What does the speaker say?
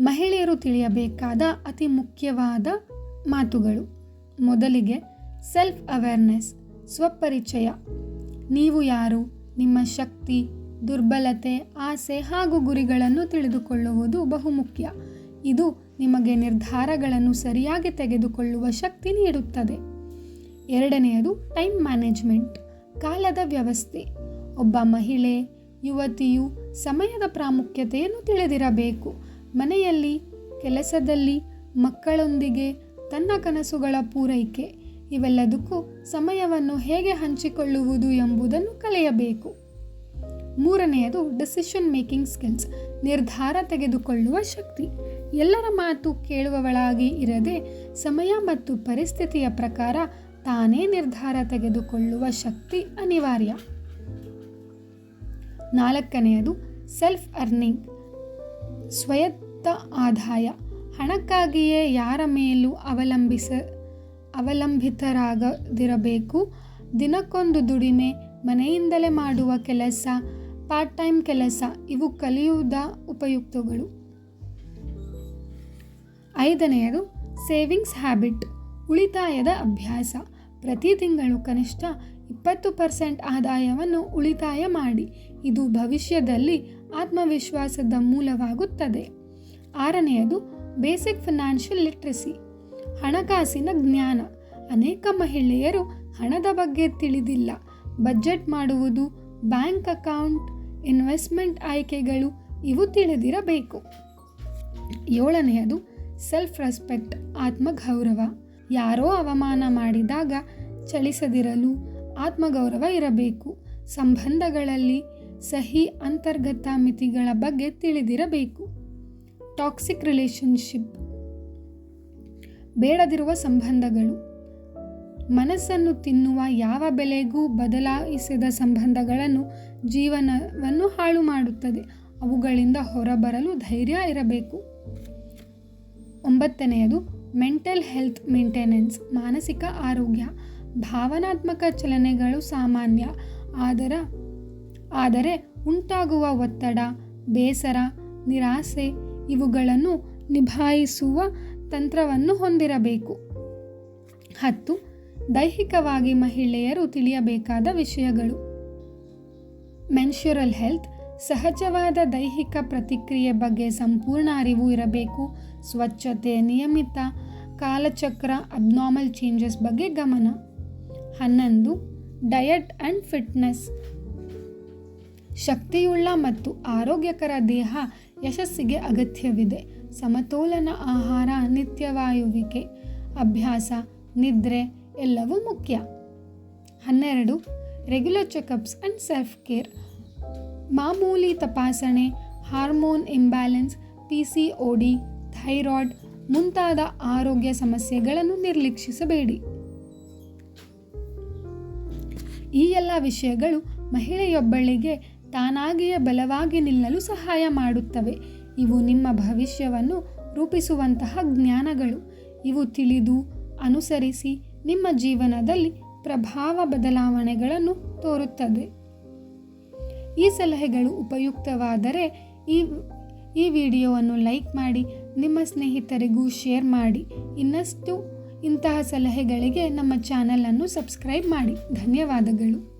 ಮಹಿಳೆಯರು ತಿಳಿಯಬೇಕಾದ ಅತಿ ಮುಖ್ಯವಾದ ಮಾತುಗಳು. ಮೊದಲಿಗೆ ಸೆಲ್ಫ್ ಅವೇರ್ನೆಸ್ ಸ್ವಪರಿಚಯ. ನೀವು ಯಾರು? ನಿಮ್ಮ ಶಕ್ತಿ, ದುರ್ಬಲತೆ, ಆಸೆ ಹಾಗೂ ಗುರಿಗಳನ್ನು ತಿಳಿದುಕೊಳ್ಳುವುದು ಬಹುಮುಖ್ಯ. ಇದು ನಿಮಗೆ ನಿರ್ಧಾರಗಳನ್ನು ಸರಿಯಾಗಿ ತೆಗೆದುಕೊಳ್ಳುವ ಶಕ್ತಿ ನೀಡುತ್ತದೆ. ಎರಡನೆಯದು ಟೈಮ್ ಮ್ಯಾನೇಜ್ಮೆಂಟ್ ಕಾಲದ ವ್ಯವಸ್ಥೆ. ಒಬ್ಬ ಮಹಿಳೆ, ಯುವತಿಯು ಸಮಯದ ಪ್ರಾಮುಖ್ಯತೆಯನ್ನು ತಿಳಿದಿರಬೇಕು. ಮನೆಯಲ್ಲಿ, ಕೆಲಸದಲ್ಲಿ, ಮಕ್ಕಳೊಂದಿಗೆ, ತನ್ನ ಕನಸುಗಳ ಪೂರೈಕೆ. ಇವೆಲ್ಲದಕ್ಕೂ ಸಮಯವನ್ನು ಹೇಗೆ ಹಂಚಿಕೊಳ್ಳುವುದು ಎಂಬುದನ್ನು ಕಲಿಯಬೇಕು. ಮೂರನೆಯದು ಡಿಸಿಷನ್ ಮೇಕಿಂಗ್ ಸ್ಕಿಲ್ಸ್ ನಿರ್ಧಾರ ತೆಗೆದುಕೊಳ್ಳುವ ಶಕ್ತಿ. ಎಲ್ಲರ ಮಾತು ಕೇಳುವವಳಾಗಿ ಇರದೆ, ಸಮಯ ಮತ್ತು ಪರಿಸ್ಥಿತಿಯ ಪ್ರಕಾರ ತಾನೇ ನಿರ್ಧಾರ ತೆಗೆದುಕೊಳ್ಳುವ ಶಕ್ತಿ ಅನಿವಾರ್ಯ. ನಾಲ್ಕನೆಯದು ಸೆಲ್ಫ್ ಅರ್ನಿಂಗ್ ಆದಾಯ. ಹಣಕ್ಕಾಗಿಯೇ ಯಾರ ಮೇಲೂ ಅವಲಂಬಿಸ, ಅವಲಂಬಿತರಾಗದಿರಬೇಕು. ದಿನಕ್ಕೊಂದು ದುಡಿಮೆ, ಮನೆಯಿಂದಲೇ ಮಾಡುವ ಕೆಲಸ ಪಾರ್ಟ್ ಟೈಮ್ ಕೆಲಸ, ಇವು ಕಲಿಯುವುದ ಉಪಯುಕ್ತಗಳು. ಐದನೆಯದು, ಸೇವಿಂಗ್ಸ್ ಹ್ಯಾಬಿಟ್, ಉಳಿತಾಯದ ಅಭ್ಯಾಸ. ಪ್ರತಿ ತಿಂಗಳು ಕನಿಷ್ಠ ಇಪ್ಪತ್ತು ಪರ್ಸೆಂಟ್ ಆದಾಯವನ್ನು ಉಳಿತಾಯ ಮಾಡಿ. ಇದು ಭವಿಷ್ಯದಲ್ಲಿ ಆತ್ಮವಿಶ್ವಾಸದ ಮೂಲವಾಗುತ್ತದೆ. ಆರನೆಯದು ಬೇಸಿಕ್ ಫಿನಾನ್ಷಿಯಲ್ ಲಿಟ್ರಸಿ ಹಣಕಾಸಿನ ಜ್ಞಾನ. ಅನೇಕ ಮಹಿಳೆಯರು ಹಣದ ಬಗ್ಗೆ ತಿಳಿದಿಲ್ಲ. ಬಜೆಟ್ ಮಾಡುವುದು ಬ್ಯಾಂಕ್ ಅಕೌಂಟ್ ಇನ್ವೆಸ್ಟ್ಮೆಂಟ್ ಆಯ್ಕೆಗಳು, ಇವು ತಿಳಿದಿರಬೇಕು. ಏಳನೆಯದು ಸೆಲ್ಫ್ ರೆಸ್ಪೆಕ್ಟ್ ಆತ್ಮಗೌರವ. ಯಾರೋ ಅವಮಾನ ಮಾಡಿದಾಗ ಚಲಿಸದಿರಲು ಆತ್ಮಗೌರವ ಇರಬೇಕು. ಸಂಬಂಧಗಳಲ್ಲಿ ಸಹಿ ಅಂತರ್ಗತ ಮಿತಿಗಳ ಬಗ್ಗೆ ತಿಳಿದಿರಬೇಕು. ಟಾಕ್ಸಿಕ್ ರಿಲೇಶನ್ಶಿಪ್ ಬೇಡದಿರುವ ಸಂಬಂಧಗಳು. ಮನಸ್ಸನ್ನು ತಿನ್ನುವ ಯಾವ ಬೆಲೆಗೂ ಬದಲಾಯಿಸಿದ ಸಂಬಂಧಗಳನ್ನು ಜೀವನವನ್ನು ಹಾಳು ಮಾಡುತ್ತದೆ. ಅವುಗಳಿಂದ ಹೊರಬರಲು ಧೈರ್ಯ ಇರಬೇಕು. ಒಂಬತ್ತನೆಯದು, ಮೆಂಟಲ್ ಹೆಲ್ತ್ ಮೇಂಟೆನೆನ್ಸ್, ಮಾನಸಿಕ ಆರೋಗ್ಯ. ಭಾವನಾತ್ಮಕ ಚಲನೆಗಳು ಸಾಮಾನ್ಯ. ಆದರ, ಆದರೆ ಉಂಟಾಗುವ ಒತ್ತಡ, ಬೇಸರ, ನಿರಾಸೆ ಇವುಗಳನ್ನು ನಿಭಾಯಿಸುವ ತಂತ್ರವನ್ನು ಹೊಂದಿರಬೇಕು. ಹತ್ತು, ದೈಹಿಕವಾಗಿ ಮಹಿಳೆಯರು ತಿಳಿಯಬೇಕಾದ ವಿಷಯಗಳು. ಮೆನ್ಶುರಲ್ ಹೆಲ್ತ್, ಸಹಜವಾದ ದೈಹಿಕ ಪ್ರತಿಕ್ರಿಯೆ ಬಗ್ಗೆ ಸಂಪೂರ್ಣ ಅರಿವು ಇರಬೇಕು. ಸ್ವಚ್ಛತೆ ನಿಯಮಿತ, ಕಾಲಚಕ್ರ ಅಬ್ನಾರ್ಮಲ್ ಚೇಂಜಸ್ ಬಗ್ಗೆ ಗಮನ. ಹನ್ನೊಂದು ಡಯಟ್ ಆ್ಯಂಡ್ ಫಿಟ್ನೆಸ್ ಶಕ್ತಿಯುಳ್ಳ ಮತ್ತು ಆರೋಗ್ಯಕರ ದೇಹ ಯಶಸ್ಸಿಗೆ ಅಗತ್ಯವಿದೆ. ಸಮತೋಲನ ಆಹಾರ, ನಿತ್ಯವಾಯುವಿಕೆ, ಅಭ್ಯಾಸ, ನಿದ್ರೆ ಎಲ್ಲವೂ ಮುಖ್ಯ. ಹನ್ನೆರಡು regular checkups and self care ಮಾಮೂಲಿ ತಪಾಸಣೆ hormone imbalance P C O D thyroid ಮುಂತಾದ ಆರೋಗ್ಯ ಸಮಸ್ಯೆಗಳನ್ನು ನಿರ್ಲಕ್ಷಿಸಬೇಡಿ. ಈ ಎಲ್ಲ ವಿಷಯಗಳು ಮಹಿಳೆಯೊಬ್ಬಳಿಗೆ ತಾನಾಗಿಯೇ ಬಲವಾಗಿ ನಿಲ್ಲಲು ಸಹಾಯ ಮಾಡುತ್ತವೆ. ಇವು ನಿಮ್ಮ ಭವಿಷ್ಯವನ್ನು ರೂಪಿಸುವಂತಹ ಜ್ಞಾನಗಳು. ಇವು ತಿಳಿದು, ಅನುಸರಿಸಿ ನಿಮ್ಮ ಜೀವನದಲ್ಲಿ ಪ್ರಭಾವ ಬದಲಾವಣೆಗಳನ್ನು ತೋರುತ್ತದೆ. ಈ ಸಲಹೆಗಳು ಉಪಯುಕ್ತವಾದರೆ ಈ ಈ ವಿಡಿಯೋವನ್ನು ಲೈಕ್ ಮಾಡಿ, ನಿಮ್ಮ ಸ್ನೇಹಿತರಿಗೂ ಶೇರ್ ಮಾಡಿ. ಇನ್ನಷ್ಟು ಇಂತಹ ಸಲಹೆಗಳಿಗೆ ನಮ್ಮ ಚಾನಲನ್ನು ಸಬ್ಸ್ಕ್ರೈಬ್ ಮಾಡಿ. ಧನ್ಯವಾದಗಳು.